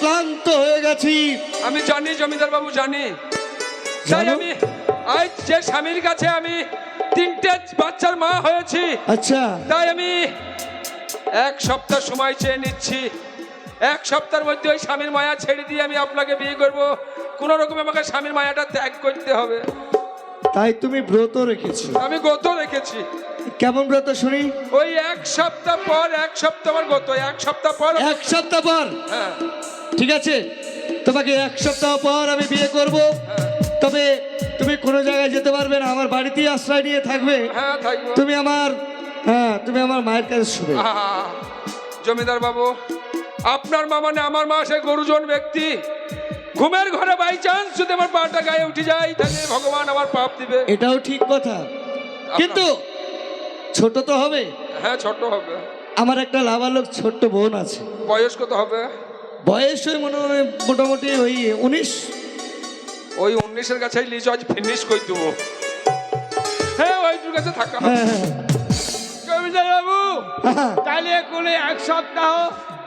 ক্লান্ত হয়ে গেছি। আমি জানি জমিদার বাবু জানি। তাই জানো? আমি আজ যে স্বামীর কাছে আমি তিনটে বাচ্চার মা হয়েছি আচ্ছা। তাই আমি এক সপ্তাহ সময় চেয়ে নিচ্ছি। এক সপ্তাহের মধ্যে ওই স্বামীর মায়া ছেড়ে দিয়ে আমি আপনাকে বিয়ে করব। কোন রকম আমাকে স্বামীর মায়াটা ত্যাগ করতে হবে। তাই তুমি ব্রত রেখেছো। আমি গত রেখেছি। কেমন ব্রত শুনি? ওই এক সপ্তাহ পর এক সপ্তাহ পর গত এক সপ্তাহ পর এক সপ্তাহ পর? হ্যাঁ। ঠিক আছে। তোমাকে এক সপ্তাহ পর আমি বিয়ে করব। তবে তুমি কোনো জায়গায় যেতে পারবে না। আমার বাড়িতেই আশ্রয় নিয়ে থাকবে। হ্যাঁ তুমি আমার হ্যাঁ তুমি আমার মায়ের কাছে শুবে। আহা, জমিদার বাবু আপনার মা মানে আমার মা সে গরুজন ব্যক্তি। ঘুমের ঘরে বাই চান্স যদি আমার পাটা গায়ে উঠে যায় তাহলে ভগবান আমার পাপ দিবে। এটাও ঠিক কথা। কিন্তু ছোট তো হবে। হ্যাঁ ছোট হবে। আমার একটা লাভালোক ছোট্ট বোন আছে। বয়স কত হবে? বয়স ওই মনে হয় মোটামুটি ওই উনিশ। ওই উনিশের কাছে লিজ আজ ফিনিশ করে দেবো। হ্যাঁ ওইটুর কাছে থাকা জমিদার বাবু তাহলে কোনো এক সপ্তাহ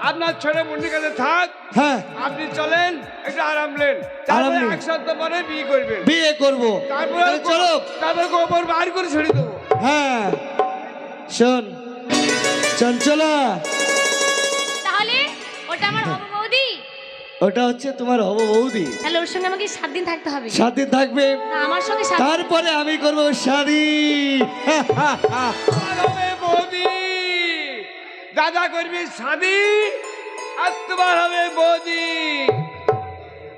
আপনার ছোট মুন্ডির কাছে থাক। হ্যাঁ। আপনি চলেন একটু আরাম নেন। তারপরে এক সপ্তাহ পরে বিয়ে করবেন। বিয়ে করব। তারপরে চলো। তারপরে গোবর বার করে ছেড়ে দেবো। হ্যাঁ। শোন চঞ্চলা। তাহলে ওটা আমার হব বৌদি? ওটা হচ্ছে তোমার হব বৌদি। তাহলে ওর সঙ্গে আমাকে সাত দিন থাকতে হবে। সাত দিন থাকবে? না, আমার সঙ্গে সাত তারপরে আমি করব শাড়ি। হবে বৌদি। দাদা করবে সাদি আর তোমার হবে বৌদি।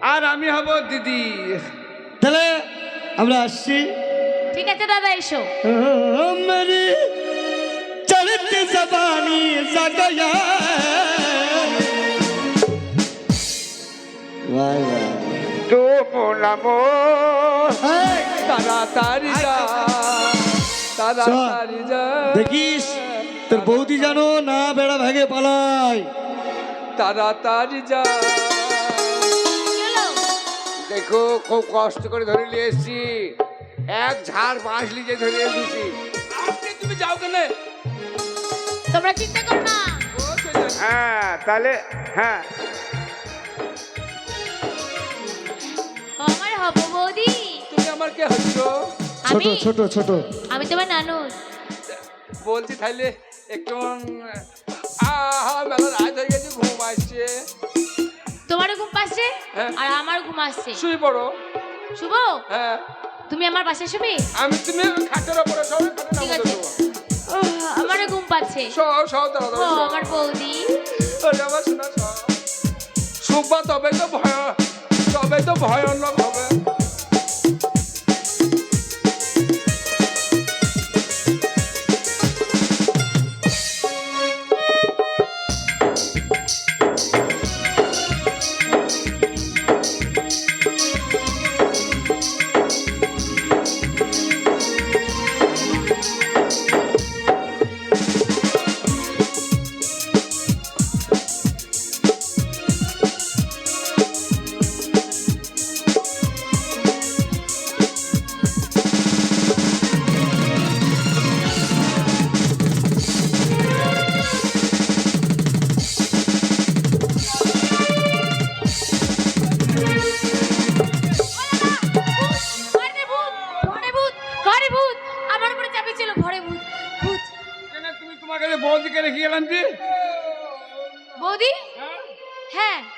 আর আমি হব দিদি। তাহলে আমরা আসছি। ঠিক আছে দাদা এসো। আমরা जबानी जगया वाह वाह তো মোলামো এই, তাড়াতাড়ি যা তাড়াতাড়ি যা দেখিস তোর বৌদি জানো না বেড়া ভেগে পালায় তাড়াতাড়ি যা কি হলো? দেখো খুব কষ্ট করে ধরে নিয়ে এসেছি এক ঝাড় বাঁশ লিজে ধরে এসেছি আপনি তুমি যাও কেন তোমরা চিন্তা করো না। হ্যাঁ তাহলে হ্যাঁ। আমার হবু বৌদি। তুমি আমার কে হচ্ছ ছোট আমি ছোট ছোট আমি তোমার নানু। বলছি তাইলে একটু আহা মেলা রাত হয়ে গেছে ঘুম আসছে। তোমারও ঘুম পাচ্ছে? হ্যাঁ। আর আমার ঘুম আসছে। শুয়ে পড়ো। শুভ হ্যাঁ। তুমি আমার পাশে শুবে? আমি তুমি খাটের ওপরে সব খাটের ঠিক আছে। ঘুম সব সব ও আমার বৌদি। ওরে আমার শোনা সব সুব্বা তবে তো ভয় তবে তো ভয়ানক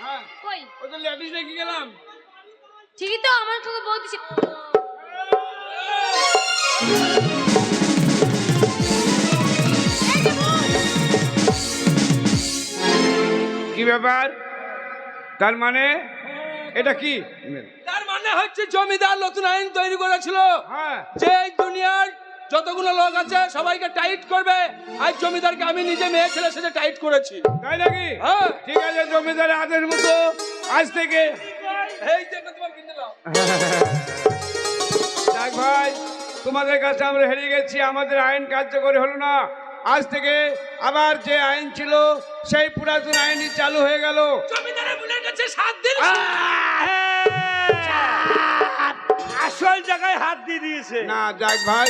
হ্যাঁ। কই? ওই তো লেডিস রেখে গেলাম। ঠিকই তো আমার ভূত। কি ব্যাপার? তার মানে? এটা কি? তার মানে হচ্ছে জমিদার নতুন আইন তৈরি করেছিল। হ্যাঁ। যে এই দুনিয়ার যতগুলো লোক আছে সবাইকে টাইট করবে। আর জমিদারকে আমি নিজে মেয়ে ছেলে সেজে টাইট করেছি। তাই নাকি? হ্যাঁ। ঠিক আছে জমিদার আদেশ মতো। আজ থেকে এই যে তোমার কিনে যাক ভাই তোমাদের কাছে আমরা হেরে গেছি আমাদের আইন কার্যকরী হলো না। আজ থেকে আবার যে আইন ছিল সেই পুরাতন আইনই চালু হয়ে গেল। সাত দিন আসল জায়গায় হাত দিয়ে দিয়েছে। না যাক ভাই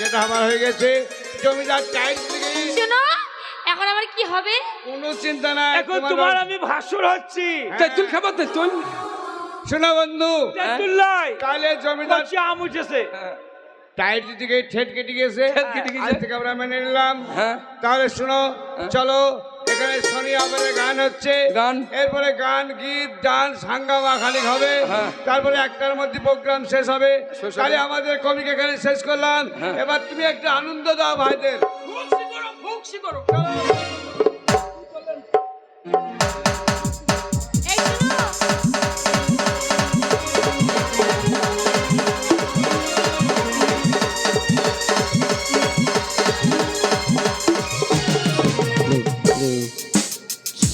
যেটা আমার হয়ে গেছে জমিদার টাইট শোনো এখন আমার কি হবে? কোনো চিন্তা নাই এখন তোমার আমি ভাসুর হচ্ছি। তেঁতুল খাব তেঁতুল শোনো বন্ধু তেঁতুল্লাই কালে জমিদার আম উঠেছে। হ্যাঁ, টাইট দিকে ঠেট কেটে গেছে। ঠেট কেটে। আজ থেকে আমরা মেনে নিলাম। হ্যাঁ। তাহলে শোনো চলো এখানে শনি আবারে গান হচ্ছে। গান। এরপরে গান গীত ডান্স হাঙ্গামা খালি হবে। হ্যাঁ। তারপরে একটার মধ্যে প্রোগ্রাম শেষ হবে। তাহলে আমাদের কবিকে এখানে শেষ করলাম। হ্যাঁ। এবার তুমি একটা আনন্দ দাও ভাইদের। ভুকসি করো ভুকসি করো।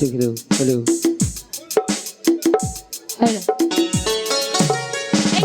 Hello, hello.